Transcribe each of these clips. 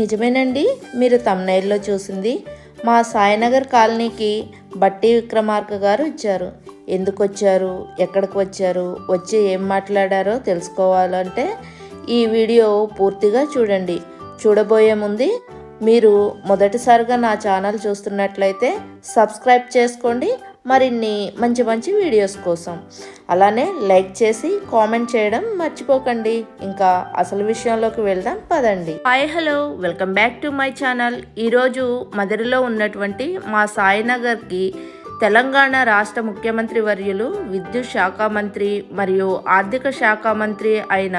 నిజమేనండి మీరు తమ్నైల్లో చూసింది. మా సాయినగర్ కాలనీకి బట్టి విక్రమార్క గారు ఇచ్చారు ఎందుకు వచ్చారు ఎక్కడికి వచ్చారు? వచ్చి ఏం మాట్లాడారో తెలుసుకోవాలంటే ఈ వీడియో పూర్తిగా చూడండి. చూడబోయే ముందు మీరు మొదటిసారిగా నా ఛానల్ చూస్తున్నట్లయితే సబ్స్క్రైబ్ చేసుకోండి. మరిన్ని మంచి మంచి వీడియోస్ కోసం. అలానే లైక్ చేసి కామెంట్ చేయడం మర్చిపోకండి. ఇంకా అసలు విషయంలోకి వెళ్దాం పదండి. Hi hello. Welcome back to my channel. ఈరోజు మధురలో ఉన్నటువంటి మా సాయినగర్కి తెలంగాణ రాష్ట్ర ముఖ్యమంత్రి వర్యులు విద్యుత్ శాఖ మంత్రి మరియు ఆర్థిక శాఖ మంత్రి అయిన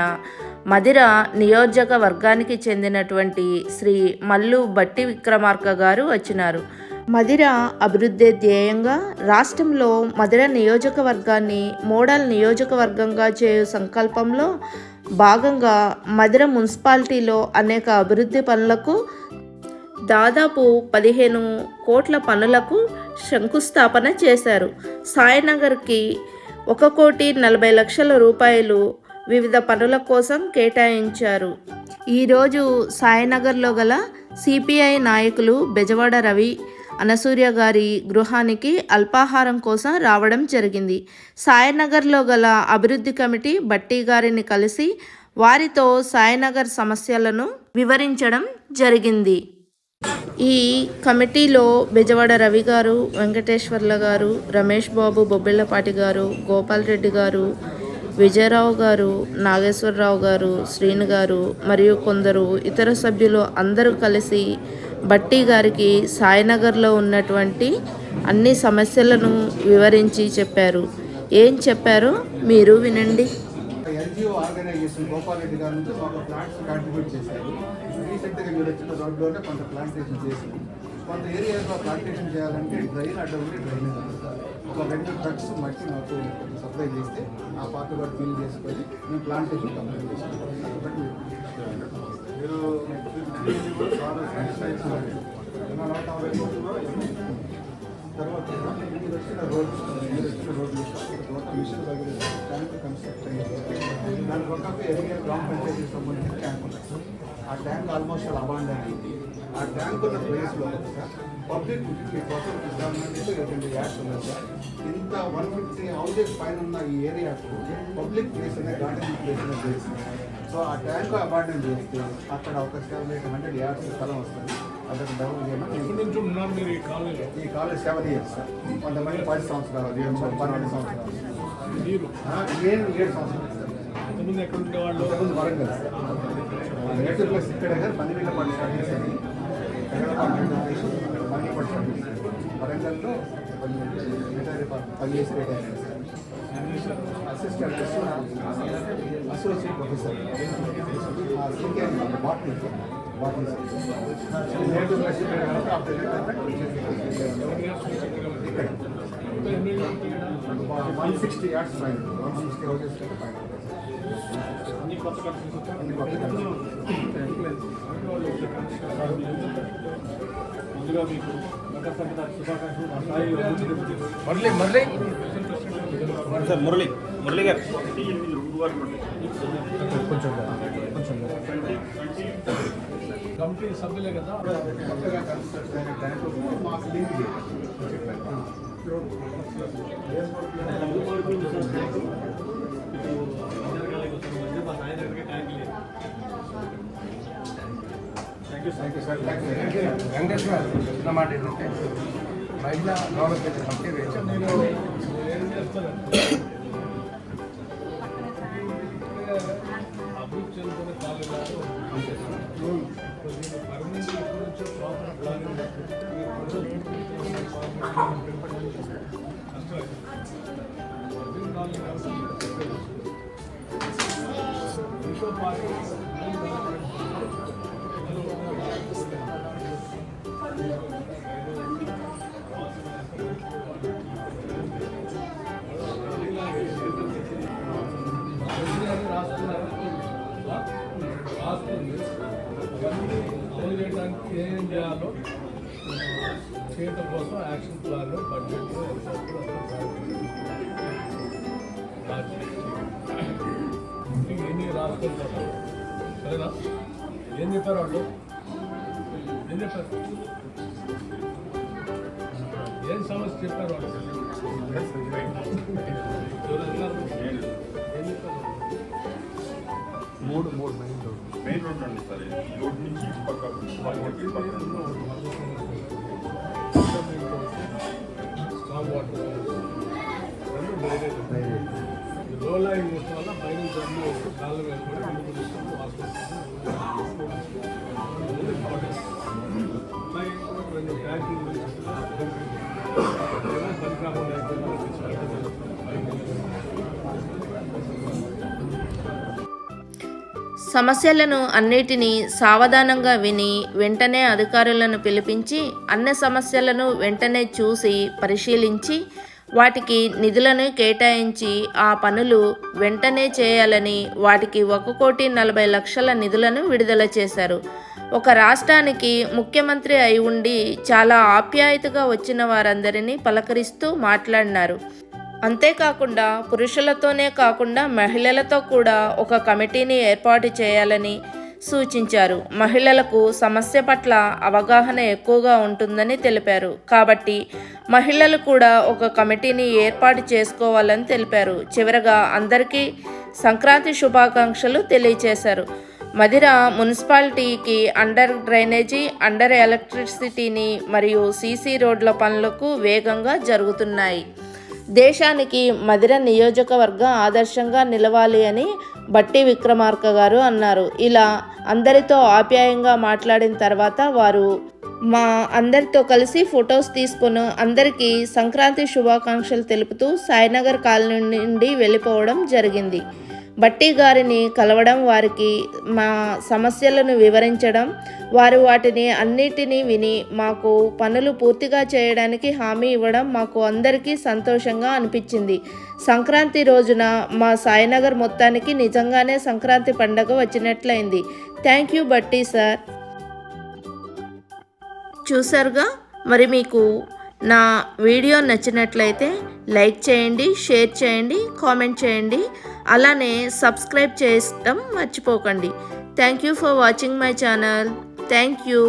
మదిర నియోజకవర్గానికి చెందినటువంటి శ్రీ మల్లు బట్టి విక్రమార్క గారు వచ్చినారు. మదిర అభివృద్ధి ధ్యేయంగా రాష్ట్రంలో మదిర నియోజకవర్గాన్ని మోడల్ నియోజకవర్గంగా చేయు సంకల్పంలో భాగంగా మదిర మున్సిపాలిటీలో అనేక అభివృద్ధి పనులకు దాదాపు పదిహేను కోట్ల పనులకు శంకుస్థాపన చేశారు. సాయినగర్కి ఒక కోటి నలభై లక్షల రూపాయలు వివిధ పనుల కోసం కేటాయించారు. ఈరోజు సాయినగర్లో గల సిపిఐ నాయకులు బెజవాడ రవి అనసూయ గారి గృహానికి అల్పాహారం కోసం రావడం జరిగింది. సాయినగర్లో గల అభివృద్ధి కమిటీ బట్టి గారిని కలిసి వారితో సాయినగర్ సమస్యలను వివరించడం జరిగింది. ఈ కమిటీలో బెజవాడ రవి గారు వెంకటేశ్వర్ల గారు రమేష్ బాబు బొబ్బిళ్ళపాటి గారు గోపాల్ రెడ్డి గారు విజయరావు గారు నాగేశ్వరరావు గారు శ్రీను గారు మరియు కొందరు ఇతర సభ్యులు అందరూ కలిసి బట్టి గారికి సాయినగర్లో ఉన్నటువంటి అన్ని సమస్యలను వివరించి చెప్పారు. ఏం చెప్పారో మీరు వినండి. ఎన్జిఓ ఆర్గనైజేషన్ గారి నుంచి మాకు ప్లాంట్స్ కాంట్రిబ్యూట్ చేశారు. రీసెంట్గా మీరు వచ్చిన రోడ్లోనే కొంత ప్లాంటేషన్ కొంత ఏరియాలో ప్లాంటేషన్ చేయాలంటే డ్రైన్ అడ్డ ఉండి డ్రైన్ ఒక రెండు ట్రక్స్ మట్టి మాకు సప్లై చేస్తే ఆ పాత కూడా చేసుకొని మేము ప్లాంటేషన్ కంప్లీట్ చేసుకుంటాం మీరు తర్వాత మీరు వచ్చిన రోడ్స్ మీరు వచ్చిన రోడ్లు తర్వాత మిషన్ దగ్గర ట్యాంక్ కన్స్ట్రక్షన్ చేసి దాని ఒక ఎదిగే గ్రామ పంచాయతీకి సంబంధించిన ట్యాంక్ ఉంటుంది ఆ ట్యాంక్ ఆల్మోస్ట్ అలా అయింది ఆ ట్యాంక్ ఉన్న ప్లేస్లో పబ్లిక్ కోసం గవర్నమెంట్ రెండు యాక్ట్స్ ఉన్నాయి సార్ ఇంత వన్ ఫిఫ్టీ హౌజెస్ పైన ఉన్న ఈ ఏరియాకు పబ్లిక్ ప్లేస్ అనే గార్డెన్ ప్లేస్ అనే ప్లేస్ సో ఆ ట్యాంక్ అబాండన్ చేస్తే అక్కడ ఒక సెవెన్ ఎయిట్ హండ్రెడ్ యార్డ్స్ స్థలం వస్తుంది అక్కడ డెవలప్ చేయమని ఈ కాలనీలో ఈ కాలేజ్ సెవెన్ ఇయర్స్ సార్ కొంతమంది పది సంవత్సరాలు పన్నెండు సంవత్సరాలు ఏడు ఏడు సంవత్సరాలు సార్ ఎంతమంది ఎక్కడ ఉండేవాళ్ళు అంతకుముందు వరంగల్ నేటివ్ ప్లస్ ఇక్కడ పన్నెండు పాటు స్టడీస్ అని పన్నెండు పాటు స్టడీస్ వరంగల్లో మిగతా పది చేసి రిటైర్ అయ్యారు sir assistant associate professor C K botany botany native plus ఇక్కడ కనుక ఆ ఇక్కడ వన్ సిక్స్టీ యార్డ్స్ పైన వన్ సిక్స్టీ హౌసెస్ పైన అన్ని కొత్త కన్స్ట్రక్షన్ అన్ని కొత్త ముందుగా మీకు మకర సంక్రాంతి శుభాకాంక్షలు మా స్థాయి అభివృద్ధి చెందుతుంది. మురళి మురళి సార్ మురళి మురళి గారు కొంచెం కొంచెం కమిటీ సభ్యులే కదా కొత్తగా కన్స్ట్రక్ట్ అయిన ట్యాంకు మాకు link thank you thank you sir thank you Venkateswara చిన్న మాట ఏంటంటే మహిళా డెవలప్మెంట్ కమిటీ వేసాం నేను ఏం చేస్తానంటే ప్రాపర్ ప్లానింగ్ ఇంకో పార్టీ రాస్తుంది ఇవన్నీ అమలు చేయడానికి ఏం చేయాలో చేయటం కోసం యాక్షన్ ప్లాన్ బడ్జెట్ ఎన్ని రాసుకుంటారు సరేనా? ఏం చెప్పారు వాళ్ళు? ఏం చెప్పారు ఏం సమస్య చెప్పారు వాళ్ళు? ఏం చెప్పారు మూడు మూడు. మెయిన్ రోడ్ మెయిన్ రోడ్ అండి సార్ ఇది. రోడ్ నుంచి ఇటు పక్క రోడ్కి పక్కన స్టామ్ వాటర్ రెండు డ్రైనేజ్ లో లైన్ ఉండటం వల్ల పైన జమ్ము కాళ్ళు వేసుకొని ముందుకు తీసుకొని హాస్పిటల్ రెండు ట్యాంకులు సమస్యలను అన్నిటినీ సావధానంగా విని వెంటనే అధికారులను పిలిపించి అన్ని సమస్యలను వెంటనే చూసి పరిశీలించి వాటికి నిధులను కేటాయించి ఆ పనులు వెంటనే చేయాలని వాటికి ఒక కోటి నలభై లక్షల నిధులను విడుదల చేశారు. ఒక రాష్ట్రానికి ముఖ్యమంత్రి అయి ఉండి చాలా ఆప్యాయతగా వచ్చిన వారందరినీ పలకరిస్తూ మాట్లాడినారు. అంతేకాకుండా పురుషులతోనే కాకుండా మహిళలతో కూడా ఒక కమిటీని ఏర్పాటు చేయాలని సూచించారు. మహిళలకు సమస్య పట్ల అవగాహన ఎక్కువగా ఉంటుందని తెలిపారు. కాబట్టి మహిళలు కూడా ఒక కమిటీని ఏర్పాటు చేసుకోవాలని తెలిపారు. చివరగా అందరికీ సంక్రాంతి శుభాకాంక్షలు తెలియచేశారు. మదిర మున్సిపాలిటీకి అండర్ డ్రైనేజీ అండర్ ఎలక్ట్రిసిటీని మరియు సీసీ రోడ్ల పనులకు వేగంగా జరుగుతున్నాయి. దేశానికి మదిర నియోజకవర్గం ఆదర్శంగా నిలవాలి అని బట్టి విక్రమార్క గారు అన్నారు. ఇలా అందరితో ఆప్యాయంగా మాట్లాడిన తర్వాత వారు మా అందరితో కలిసి ఫొటోస్ తీసుకొని అందరికీ సంక్రాంతి శుభాకాంక్షలు తెలుపుతూ సాయినగర్ కాలనీ నుండి వెళ్ళిపోవడం జరిగింది. బట్టి గారిని కలవడం వారికి మా సమస్యలను వివరించడం వారు వాటిని అన్నిటినీ విని మాకు పనులు పూర్తిగా చేయడానికి హామీ ఇవ్వడం మాకు అందరికీ సంతోషంగా అనిపించింది. సంక్రాంతి రోజున మా సాయినగర్ మొత్తానికి నిజంగానే సంక్రాంతి పండగ వచ్చినట్లయింది. థ్యాంక్ యూ బట్టి సార్. చూసారుగా మరి మీకు నా వీడియో నచ్చినట్లయితే లైక్ చేయండి షేర్ చేయండి కామెంట్ చేయండి. అలానే సబ్స్క్రైబ్ చేయడం మర్చిపోకండి. Thank you for watching my channel. Thank you.